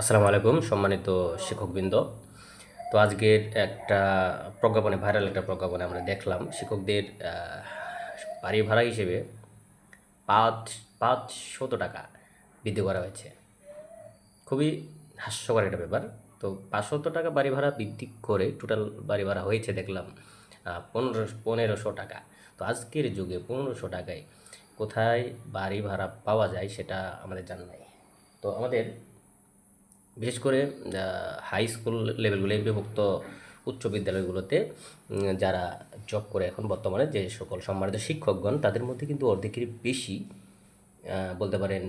আসসালামু আলাইকুম সম্মানিত শিক্ষকবৃন্দ। তো আজকের একটা প্রজ্ঞাপনে ভাইরাল একটা প্রজ্ঞাপনে আমরা দেখলাম শিক্ষকদের বাড়ি ভাড়া হিসেবে পাঁচ পাঁচ শত টাকা বৃদ্ধি করা হয়েছে। খুবই হাস্যকর একটা ব্যাপার। তো পাঁচশত টাকা বাড়ি ভাড়া বৃদ্ধি করে টোটাল বাড়ি ভাড়া হয়েছে দেখলাম পনেরো, পনেরোশো টাকা। তো আজকের যুগে পনেরোশো টাকায় কোথায় বাড়ি ভাড়া পাওয়া যায় সেটা আমাদের জানা নাই। তো আমাদের বিশেষ করে হাই স্কুল লেভেলগুলো বিভক্ত উচ্চ বিদ্যালয়গুলোতে যারা জব করে এখন বর্তমানে, যে সকল সম্মানিত শিক্ষকগণ, তাদের মধ্যে কিন্তু অর্ধেকের বেশি বলতে পারেন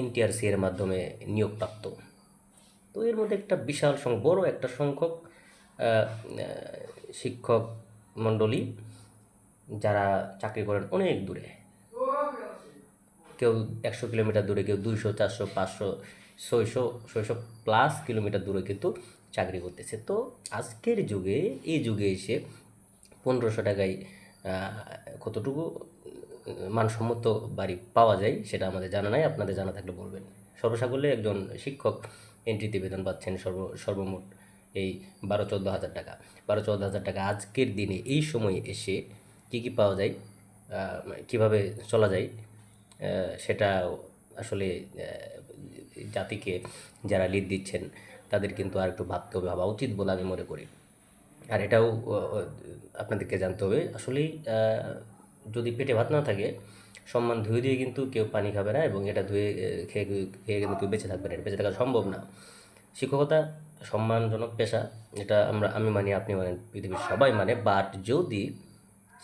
এনটিআরসি এর মাধ্যমে নিয়োগপ্রাপ্ত। তো এর মধ্যে একটা বিশাল বড় একটা সংখ্যক শিক্ষক মণ্ডলী, যারা চাকরি করেন অনেক দূরে। কেউ একশো কিলোমিটার দূরে, কেউ দুইশো, চারশো, পাঁচশো ছয়শো ছয়শো প্লাস কিলোমিটার দূরে কিন্তু চাকরি করতেছে। তো আজকের যুগে, এই যুগে এসে পনেরোশো টাকায় কতটুকু মানসম্মত বাড়ি পাওয়া যায় সেটা আমাদের জানা নাই, আপনাদের জানা থাকলে বলবেন। সর্বসাকল্যে একজন শিক্ষক এন্ট্রিতে বেতন পাচ্ছেন সর্ব সর্বমোট এই বারো চোদ্দ হাজার টাকা। বারো চোদ্দ হাজার টাকা আজকের দিনে, এই সময়ে এসে কী কী পাওয়া যায় কীভাবে চলা যায় সেটা আসলে জাতিকে যারা লিড দিচ্ছেন, তাদের কিন্তু আর একটু ভাবতে হবে, ভাবা উচিত বলে আমি মনে করি। আর এটাও আপনাদেরকে জানতে হবে, আসলেই যদি পেটে ভাত না থাকে, সম্মান ধুয়ে দিয়ে কিন্তু কেউ পানি খাবে না এবং এটা ধুয়ে খেয়ে খেয়ে কিন্তু কেউ বেঁচে থাকবে না, এটা বেঁচে থাকা সম্ভব না। শিক্ষকতা সম্মানজনক পেশা, এটা আমরা, আমি মানি, আপনি মানেন, পৃথিবীর সবাই মানে বাট যদি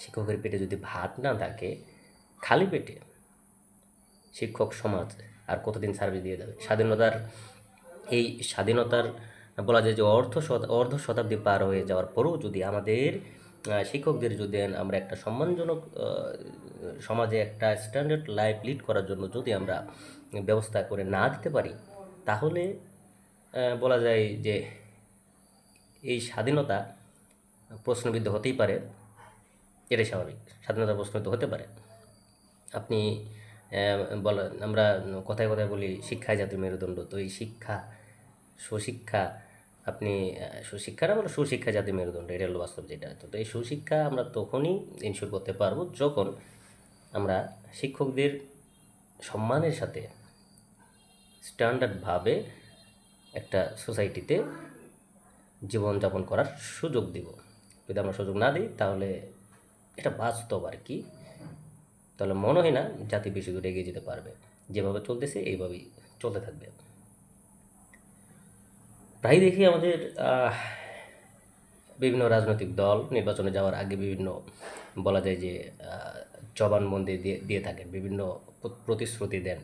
শিক্ষকের পেটে যদি ভাত না থাকে, খালি পেটে শিক্ষক সমাজ আর কতদিন সার্ভিস দিয়ে যাবে? স্বাধীনতার এই স্বাধীনতার বলা যায় যে অর্ধ অর্ধ শতাব্দী পার হয়ে যাওয়ার পরেও যদি আমাদের শিক্ষকদের যদি আমরা একটা সম্মানজনক সমাজে একটা স্ট্যান্ডার্ড লাইফ লিড করার জন্য যদি আমরা ব্যবস্থা করে না দিতে পারি, তাহলে বলা যায় যে এই স্বাধীনতা প্রশ্নবিদ্ধ হতেই পারে। এটাই স্বাভাবিক। স্বাধীনতা প্রশ্নবিদ্ধ হতে পারে। আপনি বলা আমরা কথায় কথায় বলি শিক্ষায় জাতীয় মেরুদণ্ড। তো এই শিক্ষা সুশিক্ষা আপনি আহ, সুশিক্ষা না বলো সুশিক্ষা জাতীয় মেরুদণ্ড এটা হলো বাস্তব যেটা। তো এই সুশিক্ষা আমরা তখনই ইনশিওর করতে পারব যখন আমরা শিক্ষকদের সম্মানের সাথে স্ট্যান্ডার্ডভাবে একটা সোসাইটিতে জীবনযাপন করার সুযোগ দিব। যদি আমরা সুযোগ না দিই তাহলে এটা বাস্তব আর কি। তাহলে মনে হয় না জাতি বেশি দূরে এগিয়ে যেতে পারবে। যেভাবে চলতেছে, এইভাবেই চলতে থাকবে। প্রায় দেখি আমাদের বিভিন্ন রাজনৈতিক দল নির্বাচনে যাওয়ার আগে বিভিন্ন বলা যায় যে জবানবন্দি দিয়ে দিয়ে থাকেন। বিভিন্ন প্রতিশ্রুতি দেন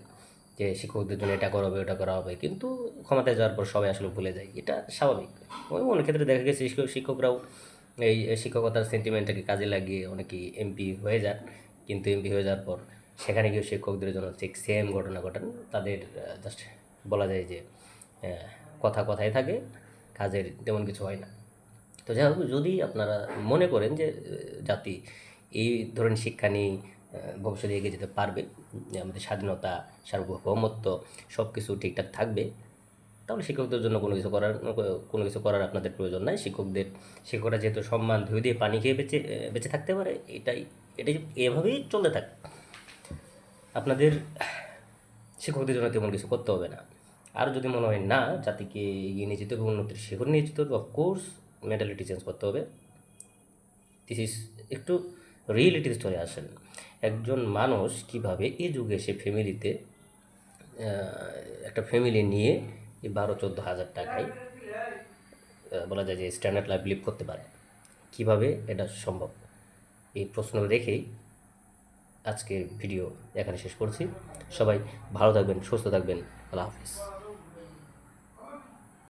যে, শিক্ষকদের জন্য এটা করা হবে, ওটা করা হবে। কিন্তু ক্ষমতায় যাওয়ার পর সবাই আসলে ভুলে যায়। এটা স্বাভাবিক। অনেক ক্ষেত্রে দেখা গেছে শিক্ষক, শিক্ষকরাও এই শিক্ষকতার সেন্টিমেন্টটাকে কাজে লাগিয়ে অনেকেই এমপি হয়ে যান। কিন্তু এমপি হয়ে যাওয়ার পর সেখানে গিয়ে শিক্ষকদের জন্য ঠিক সেম ঘটনা ঘটান। তাদের জাস্ট বলা যায় যে কথা কথাই থাকে, কাজের তেমন কিছু হয় না। তো যাই হোক, যদি আপনারা মনে করেন যে জাতি এই ধরনের শিক্ষা নিয়ে ভবিষ্যতে এগিয়ে যেতে পারবে আমাদের স্বাধীনতা, সার্বভৌমত্ব সব কিছু ঠিকঠাক থাকবে তাহলে শিক্ষকদের জন্য কোনো কিছু করার, কোনো কিছু করার আপনাদের প্রয়োজন নাই। শিক্ষকদের, শিক্ষকরা যেহেতু সম্মান ধুয়ে দিয়ে পানি খেয়ে বেঁচে বেঁচে থাকতে পারে, এটাই এটাই এভাবেই চলতে থাকে। আপনাদের শিক্ষকদের জন্য তেমন কিছু করতে হবে না। আর যদি মনে হয় না, জাতিকে এগিয়ে নিয়ে যেতে হবে, উন্নতির শিখর নিয়ে যেতে হবে অফকোর্স মেন্টালিটি চেঞ্জ করতে হবে। দিস ইস একটু রিয়েলিটি স্টোরে আসেন। একজন মানুষ কীভাবে এই যুগে সে ফ্যামিলিতে একটা ফ্যামিলি নিয়ে এই বারো, চোদ্দ হাজার টাকায় বলা যায় যে স্ট্যান্ডার্ড লাইফ লিভ করতে পারে। কীভাবে এটা সম্ভব? এই প্রশ্ন রেখেই আজকের ভিডিও এখানে শেষ করছি। সবাই ভালো থাকবেন, সুস্থ থাকবেন। আল্লাহ হাফিজ।